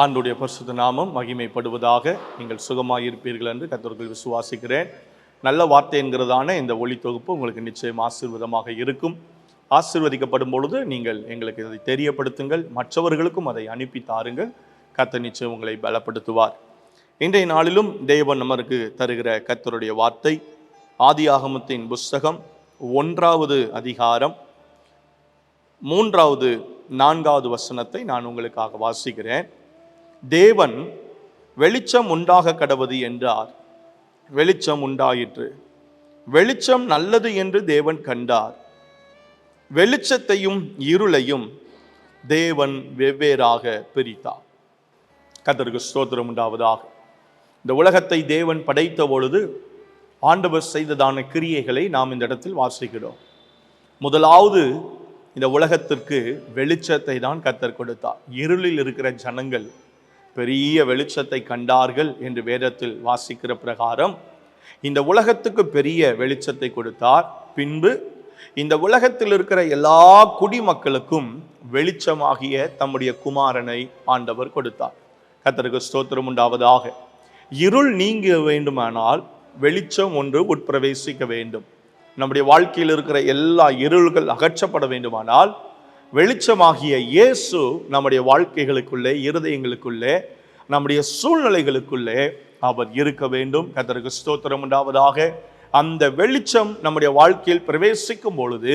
ஆண்டுடைய பரிசுத்த நாமம் மகிமைப்படுவதாக நீங்கள் சுகமாக இருப்பீர்கள் என்று கத்தர்கள் விசுவாசிக்கிறேன். நல்ல வார்த்தை என்கிறதான இந்த ஒளி தொகுப்பு உங்களுக்கு நிச்சயம் ஆசீர்வாதமாக இருக்கும். ஆசீர்வதிக்கப்படும் பொழுது நீங்கள் எங்களுக்கு இதை தெரியப்படுத்துங்கள். மற்றவர்களுக்கும் அதை அனுப்பி தாருங்கள். கத்த நிச்சயம் உங்களை பலப்படுத்துவார். இன்றைய நாளிலும் தேவன் நமக்கு தருகிற கத்தருடைய வார்த்தை ஆதியாகமத்தின் புஸ்தகம் ஒன்றாவது அதிகாரம் மூன்றாவது நான்காவது வசனத்தை நான் உங்களுக்காக வாசிக்கிறேன். தேவன் வெளிச்சம் உண்டாக கடவது என்றார். வெளிச்சம் உண்டாயிற்று. வெளிச்சம் நல்லது என்று தேவன் கண்டார். வெளிச்சத்தையும் இருளையும் தேவன் வெவ்வேறாக பிரித்தார். கத்தருக்கு ஸ்தோத்திரம் உண்டாவதாக. இந்த உலகத்தை தேவன் படைத்த பொழுது ஆண்டவர் செய்ததான கிரியைகளை நாம் இந்த இடத்தில் வாசிக்கிறோம். முதலாவது இந்த உலகத்திற்கு வெளிச்சத்தை தான் கத்தர் கொடுத்தார். இருளில் இருக்கிற ஜனங்கள் பெரிய வெளிச்சத்தை கண்டார்கள் என்று வேதத்தில் வாசிக்கிற பிரகாரம் இந்த உலகத்துக்கு பெரிய வெளிச்சத்தை கொடுத்தார். பின்பு இந்த உலகத்தில் இருக்கிற எல்லா குடிமக்களுக்கும் வெளிச்சமாகிய தம்முடைய குமாரனை ஆண்டவர் கொடுத்தார். கத்தருக்கு ஸ்தோத்திரம் உண்டாவதாக. இருள் நீங்க வேண்டுமானால் வெளிச்சம் ஒன்று உட்பிரவேசிக்க வேண்டும். நம்முடைய வாழ்க்கையில் இருக்கிற எல்லா இருள்கள் அகற்றப்பட வேண்டுமானால் வெளிச்சமாகிய இயேசு நம்முடைய வாழ்க்கைகளுக்குள்ளே இருதயங்களுக்குள்ளே நம்முடைய சூழ்நிலைகளுக்குள்ளே அவர் இருக்க வேண்டும். கத்தருக்கு ஸ்தோத்திரம் உண்டாவதாக. அந்த வெளிச்சம் நம்முடைய வாழ்க்கையில் பிரவேசிக்கும் பொழுது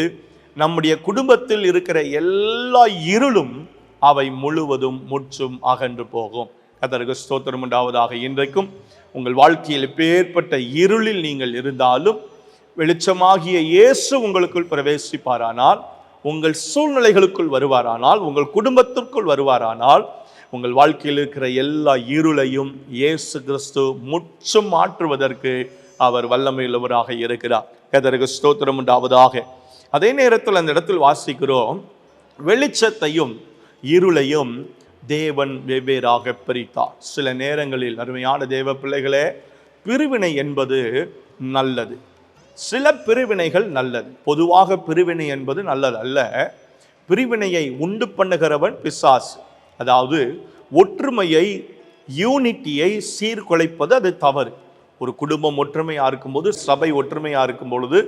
நம்முடைய குடும்பத்தில் இருக்கிற எல்லா இருளும் அவை முழுவதும் முற்றும் அகன்று போகும். கத்தருக்கு ஸ்தோத்திரம் உண்டாவதாக இன்றைக்கும். உங்கள் வாழ்க்கையில் பேர்பட்ட இருளில் நீங்கள் இருந்தாலும் வெளிச்சமாகிய இயேசு உங்களுக்குள் பிரவேசிப்பாரானால் உங்கள் சூழ்நிலைகளுக்குள் வருவாரானால் உங்கள் குடும்பத்திற்குள் வருவாரானால் உங்கள் வாழ்க்கையில் இருக்கிற எல்லா இருளையும் இயேசு கிறிஸ்து முற்றும் மாற்றுவதற்கு அவர் வல்லமையுள்ளவராக இருக்கிறார். கதருக்கு ஸ்தோத்திரம் உண்டாவதாக. அதே நேரத்தில் அந்த இடத்தில் வாசிக்கிறோம் வெளிச்சத்தையும் இருளையும் தேவன் வெவ்வேறாக பிரித்தார். சில நேரங்களில் அருமையான தேவ பிள்ளைகளே பிரிவினை என்பது நல்லது. சில பிரிவினைகள் நல்லது. பொதுவாக பிரிவினை என்பது நல்லது அல்ல பிரிவினையை உண்டு பண்ணுகிறவன் பிசாசு. அதாவது ஒற்றுமையை யூனிட்டியை சீர்குலைப்பது அது தவறு. ஒரு குடும்பம் ஒற்றுமையாக இருக்கும்போது சபை ஒற்றுமையாக இருக்கும் பொழுது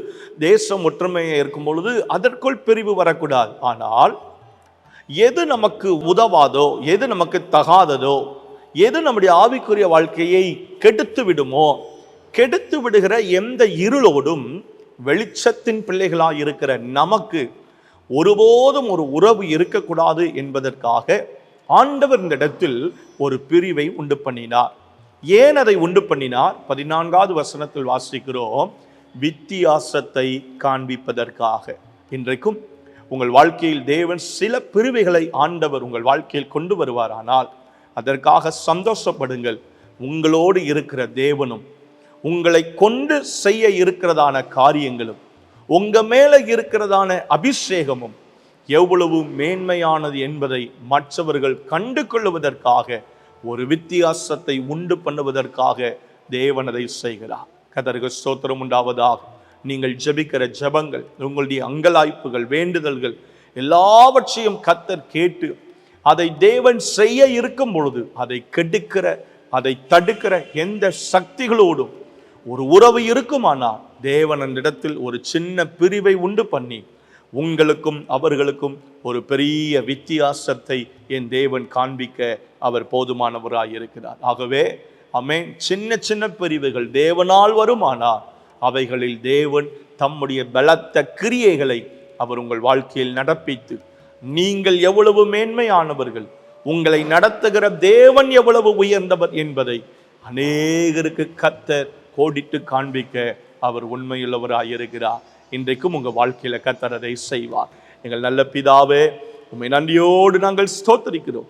தேசம் ஒற்றுமையாக இருக்கும் பொழுது அதற்குள் பிரிவு வரக்கூடாது. ஆனால் எது நமக்கு உதவாதோ எது நமக்கு தகாததோ எது நம்முடைய ஆவிக்குரிய வாழ்க்கையை கெடுத்து விடுமோ கெடுத்து விடுகிற எந்த இருளோடும் வெளிச்சத்தின் பிள்ளைகளாக இருக்கிற நமக்கு ஒருபோதும் ஒரு உறவு இருக்கக்கூடாது என்பதற்காக ஆண்டவர் இந்த இடத்தில் ஒரு பிரிவை உண்டு பண்ணினார். ஏன் அதை உண்டு பண்ணினார்? பதினான்காவது வசனத்தில் வாசிக்கிறோம் வித்தியாசத்தை காண்பிப்பதற்காக. இன்றைக்கும் உங்கள் வாழ்க்கையில் தேவன் சில பிரிவுகளை ஆண்டவர் உங்கள் வாழ்க்கையில் கொண்டு வருவாரானால் அதற்காக சந்தோஷப்படுங்கள். உங்களோடு இருக்கிற தேவனும் உங்களை கொண்டு செய்ய இருக்கிறதான காரியங்களும் உங்க மேல இருக்கிறதான அபிஷேகமும் எவ்வளவு மேன்மையானது என்பதை மற்றவர்கள் கண்டு கொள்வதற்காக ஒரு வித்தியாசத்தை உண்டு பண்ணுவதற்காக தேவனதை செய்கிறார். கதருக்கு ஸ்தோத்திரம் உண்டாவதாக. நீங்கள் ஜெபிக்கிற ஜெபங்கள் உங்களுடைய அங்கலாய்ப்புகள் வேண்டுதல்கள் எல்லாவற்றையும் கத்தர் கேட்டு அதை தேவன் செய்ய இருக்கும் பொழுது அதை கெடுக்கிற அதை தடுக்கிற எந்த சக்திகளோடும் ஒரு உறவு இருக்குமானால் தேவன் அந்த இடத்தில் ஒரு சின்ன பிரிவை உண்டு பண்ணி உங்களுக்கும் அவர்களுக்கும் ஒரு பெரிய வித்தியாசத்தை என் தேவன் காண்பிக்க அவர் போதுமானவராய் இருக்கிறார். ஆகவே அமேன் சின்ன சின்ன பிரிவுகள் தேவனால் வருமானால் அவைகளில் தேவன் தம்முடைய பலத்த கிரியைகளை அவர் உங்கள் வாழ்க்கையில் நடப்பித்து நீங்கள் எவ்வளவு மேன்மையானவர்கள் உங்களை நடத்துகிற தேவன் எவ்வளவு உயர்ந்தவர் என்பதை அநேகருக்கு கத்தர் கோடிட்டு காண்பிக்க அவர் உண்மையுள்ளவராக இருக்கிறார். இன்றைக்கும் உங்கள் வாழ்க்கையில் கத்தரதை செய்வார். எங்கள் நல்ல பிதாவே உண்மை நன்றியோடு நாங்கள் ஸ்தோத்தரிக்கிறோம்.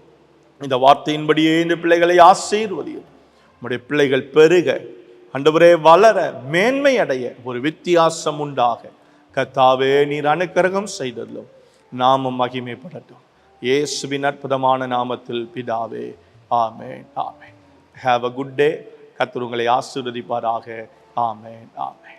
இந்த வார்த்தையின்படியே இந்த பிள்ளைகளை ஆசீர்வதியும். உம்முடைய பிள்ளைகள் பெருக அண்டவரே வளர மேன்மை அடைய ஒரு வித்தியாசம் உண்டாக. கத்தாவே நீர் அனுக்கிரகம் செய்ததிலும் நாமம் மகிமைப்படட்டும். இயேசுவின் அற்புதமான நாமத்தில் பிதாவே ஆமே ஆமே ஹாவ் அ குட் டே கத்தர் உங்களை ஆசீர்வதிப்பாராக. ஆமேன். ஆமேன்.